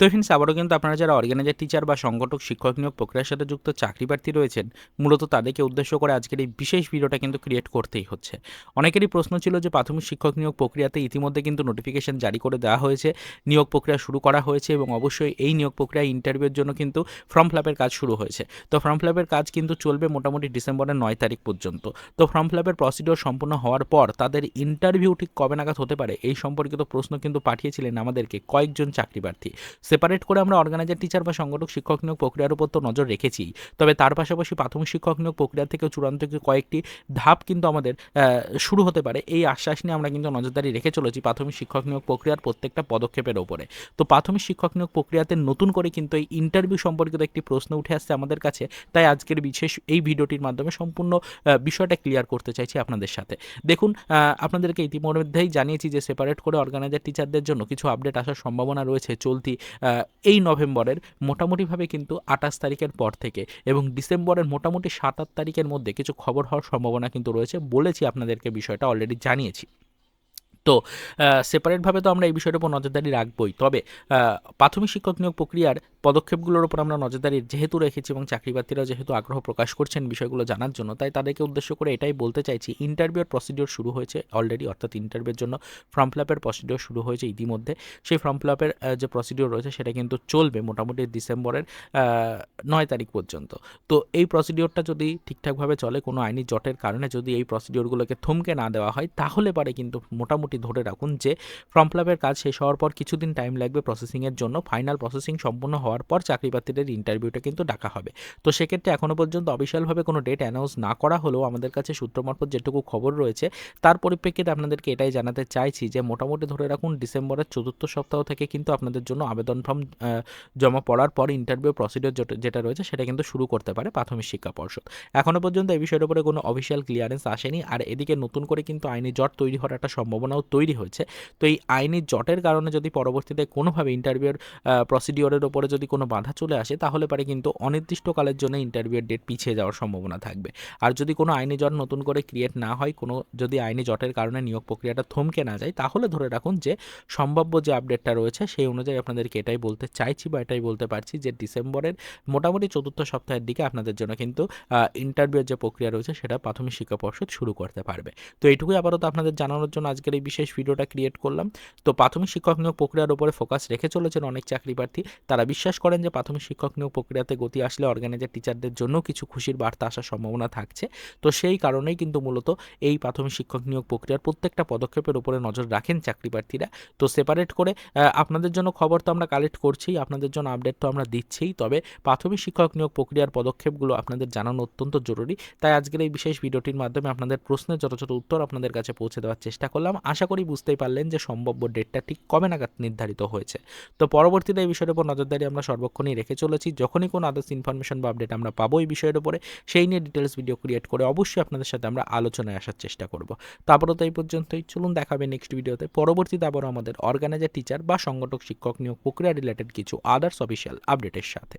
তো ফ্রেন্ডস আবারও কিন্তু আপনারা যারা অর্গানাইজার টিচার বা সংগঠক, শিক্ষক নিয়োগ প্রক্রিয়ার সাথে যুক্ত চাকরি প্রার্থী রয়েছেন, মূলত তাদেরকে উদ্দেশ্য করে আজকের এই বিশেষ ভিডিওটা কিন্তু ক্রিয়েট করতেই হচ্ছে। অনেকেরই প্রশ্ন ছিল যে প্রাথমিক শিক্ষক নিয়োগ প্রক্রিয়াতে ইতিমধ্যে কিন্তু নোটিফিকেশন জারি করে দেওয়া হয়েছে, নিয়োগ প্রক্রিয়া শুরু করা হয়েছে এবং অবশ্যই এই নিয়োগ প্রক্রিয়া ইন্টারভিউর জন্য কিন্তু ফর্ম ফিলাপের কাজ শুরু হয়েছে। তো ফর্ম ফিলাপের কাজ কিন্তু চলবে মোটামুটি ডিসেম্বরের নয় তারিখ পর্যন্ত। তো ফর্ম ফিলাপের প্রসিডিওর সম্পূর্ণ হওয়ার পর তাদের ইন্টারভিউ ঠিক কবে নাগাদ হতে পারে এই সম্পর্কিত প্রশ্ন কিন্তু পাঠিয়েছিলেন আমাদেরকে কয়েকজন চাকরি প্রার্থী। সেপারেট করে আমরা অর্গানাইজার টিচার বা সংগঠক, শিক্ষক নিয়োগ প্রক্রিয়ার উপর তো নজর রেখেছি। তবে তার পাশাপাশি প্রাথমিক শিক্ষক নিয়োগ প্রক্রিয়া থেকে চূড়ান্ত কয়েকটি ধাপ কিন্তু আমাদের শুরু হতে পারে, এই আশ্বাস নিয়ে আমরা কিন্তু নজরদারি রেখে চলেছি প্রাথমিক শিক্ষক নিয়োগ প্রক্রিয়ার প্রত্যেকটা পদক্ষেপের ওপরে তো প্রাথমিক শিক্ষক নিয়োগ প্রক্রিয়াতে নতুন করে কিন্তু এই ইন্টারভিউ সম্পর্কিত একটি প্রশ্ন উঠে আসছে আমাদের কাছে, তাই আজকের বিশেষ এই ভিডিওটির মাধ্যমে সম্পূর্ণ বিষয়টা ক্লিয়ার করতে চাইছি আপনাদের সাথে। দেখুন আপনাদেরকে ইতিমধ্যেই জানিয়েছি যে সেপারেট করে অর্গানাইজার টিচারদের জন্য কিছু আপডেট আসার সম্ভাবনা রয়েছে, চলতি এই নভেম্বরের মোটামুটিভাবে কিন্তু আঠাশ তারিখের পর থেকে এবং ডিসেম্বরের মোটামুটি সাত আট তারিখের মধ্যে কিছু খবর হওয়ার সম্ভাবনা কিন্তু রয়েছে বলেছি আপনাদেরকে বিষয়টা অলরেডি জানিয়েছি। তো সেপারেটভাবে তো আমরা এই বিষয়টার উপর নজরদারি রাখবই। তবে প্রাথমিক শিক্ষক নিয়োগ প্রক্রিয়ার পদক্ষেপগুলোর উপর আমরা নজরদারি যেহেতু রেখেছি এবং চাকরি প্রার্থীরা যেহেতু আগ্রহ প্রকাশ করছেন বিষয়গুলো জানার জন্য, তাই তাদেরকে উদ্দেশ্য করে এটাই বলতে চাইছি ইন্টারভিউর প্রসিডিওর শুরু হয়েছে অলরেডি অর্থাৎ ইন্টারভিউর জন্য ফর্ম ফিল আপের প্রসিডিওর শুরু হয়েছে ইতিমধ্যে। সেই ফর্ম ফিল আপের যে প্রসিডিওর রয়েছে সেটা কিন্তু চলবে মোটামুটি ডিসেম্বরের নয় তারিখ পর্যন্ত। তো এই প্রসিডিওরটা যদি ঠিকঠাকভাবে চলে, কোনো আইনি জটের কারণে যদি এই প্রসিডিওরগুলোকে থমকে না দেওয়া হয়, তাহলে পারে কিন্তু মোটামুটি ধরে রাখুন যে ফর্ম ফিল আপের কাজ শেষ হওয়ার পর কিছুদিন টাইম লাগবে প্রসেসিংয়ের জন্য ফাইনাল প্রসেসিং সম্পূর্ণ হওয়ার পর চাকরি প্রার্থীদের ইন্টারভিউটা কিন্তু ডাকা হবে। তো সেক্ষেত্রে এখনও পর্যন্ত অফিসিয়ালভাবে কোনো ডেট অ্যানাউন্স না করা হলেও আমাদের কাছে সূত্র মারফত যেটুকু খবর রয়েছে, তার পরিপ্রেক্ষিতে আপনাদেরকে এটাই জানাতে চাইছি যে মোটামুটি ধরে রাখুন ডিসেম্বরের চতুর্থ সপ্তাহ থেকে কিন্তু আপনাদের জন্য আবেদন ফর্ম জমা পড়ার পর ইন্টারভিউ প্রসিডিওর যেটা রয়েছে সেটা কিন্তু শুরু করতে পারে প্রাথমিক শিক্ষা পর্ষদ। এখনও পর্যন্ত এই বিষয়ের উপরে কোনো অফিসিয়াল ক্লিয়ারেন্স আসেনি। আর এদিকে নতুন করে কিন্তু আইনি জট তৈরি হওয়ার একটা সম্ভাবনাও তৈরি হয়েছে। তো এই আইনি জটের কারণে যদি পরবর্তীতে কোনোভাবে ইন্টারভিউর প্রসিডিওরের ওপরে যদি কোনো বাধা চলে আসে, তাহলে পারে কিন্তু অনির্দিষ্টকালের জন্য ইন্টারভিউয়ের ডেট পিছিয়ে যাওয়ার সম্ভাবনা থাকবে। আর যদি কোনো আইনি জট নতুন করে ক্রিয়েট না হয়, কোনো যদি আইনি জটের কারণে নিয়োগ প্রক্রিয়াটা থমকে না যায়, তাহলে ধরে রাখুন যে সম্ভাব্য যে আপডেটটা রয়েছে, সেই অনুযায়ী আপনাদেরকে এটাই বলতে চাইছি বা এটাই বলতে পারছি যে ডিসেম্বরের মোটামুটি চতুর্থ সপ্তাহের দিকে আপনাদের জন্য কিন্তু ইন্টারভিউয়ের যে প্রক্রিয়া রয়েছে, সেটা প্রাথমিক শিক্ষা পর্ষদ শুরু করতে পারবে। তো এইটুকুই আপাতত আপনাদের জানানোর জন্য আজকের এই বিশেষ ভিডিওটা ক্রিয়েট করলাম। তো প্রাথমিক শিক্ষক নিয়োগ প্রক্রিয়ার উপরে ফোকাস রেখে চলেছেন অনেক চাকরি প্রার্থী, তারা বিশ্বাস করেন যে প্রাথমিক শিক্ষক নিয়োগ প্রক্রিয়াতে গতি আসলে অর্গানাইজার টিচারদের জন্য কিছু খুশির বার্তা আসার সম্ভাবনা থাকছে। তো সেই কারণেই কিন্তু মূলত এই প্রাথমিক শিক্ষক নিয়োগ প্রক্রিয়ার প্রত্যেকটা পদক্ষেপের উপরে নজর রাখেন চাকরি প্রার্থীরা। তো সেপারেট করে আপনাদের জন্য খবর তো আমরা কালেক্ট করছি, আপনাদের জন্য আপডেট তো আমরা দিচ্ছিই। তবে প্রাথমিক শিক্ষক নিয়োগ প্রক্রিয়ার পদক্ষেপগুলো আপনাদের জানানো অত্যন্ত জরুরি। তাই আজকের এই বিশেষ ভিডিওটির মাধ্যমে আপনাদের প্রশ্নের যথাযথ উত্তর আপনাদের কাছে পৌঁছে দেওয়ার চেষ্টা করলাম। আশা করি বুঝতেই পারলেন যে সম্ভাব্য ডেটটা ঠিক কবে নাগাদ নির্ধারিত হয়েছে। তো পরবর্তীতে এই বিষয়ের উপর নজরদারি আমরা সর্বক্ষণই রেখে চলেছি। যখনই কোনো আদার্স ইনফরমেশন বা আপডেট আমরা পাবো এই বিষয়ের উপরে, সেই নিয়ে ডিটেলস ভিডিও ক্রিয়েট করে অবশ্যই আপনাদের সাথে আমরা আলোচনায় আসার চেষ্টা করব। তারপরে তো এই পর্যন্তই। চলুন দেখাবে নেক্সট ভিডিওতে পরবর্তীতে আবারও আমাদের অর্গানাইজার টিচার বা সংগঠক, শিক্ষক নিয়োগ প্রক্রিয়া রিলেটেড কিছু আদার্স অফিসিয়াল আপডেটের সাথে।